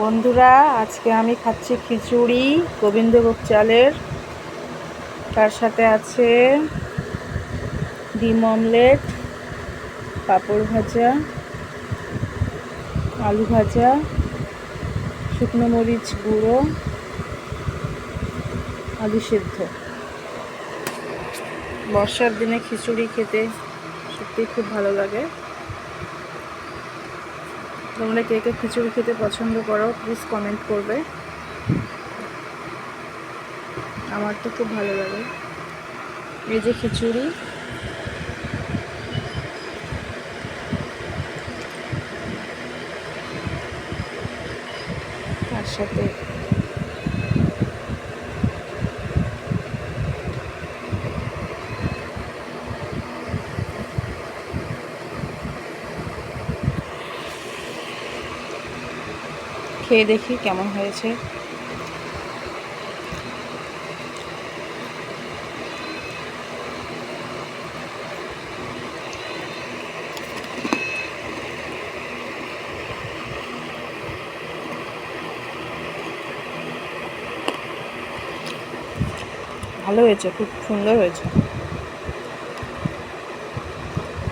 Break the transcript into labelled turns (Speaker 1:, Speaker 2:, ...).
Speaker 1: বন্ধুরা, আজকে আমি খাচ্ছি খিচুড়ি গোবিন্দভোগ চালের। তার সাথে আছে ডিম অমলেট, পাঁপড় ভাজা, আলু ভাজা, শুকনো মরিচ গুঁড়ো, আলু সেদ্ধ। বর্ষার দিনে খিচুড়ি খেতে সত্যিই খুব ভালো লাগে। তোমরা কে কে খিচুড়ি খেতে পছন্দ করো প্লিজ কমেন্ট করবে। আমার তো খুব ভালো লাগে। এই যে খিচুড়ি। তার সাথে খেয়ে দেখি কেমন হয়েছে। ভালো হয়েছে খুব সুন্দর হয়েছে।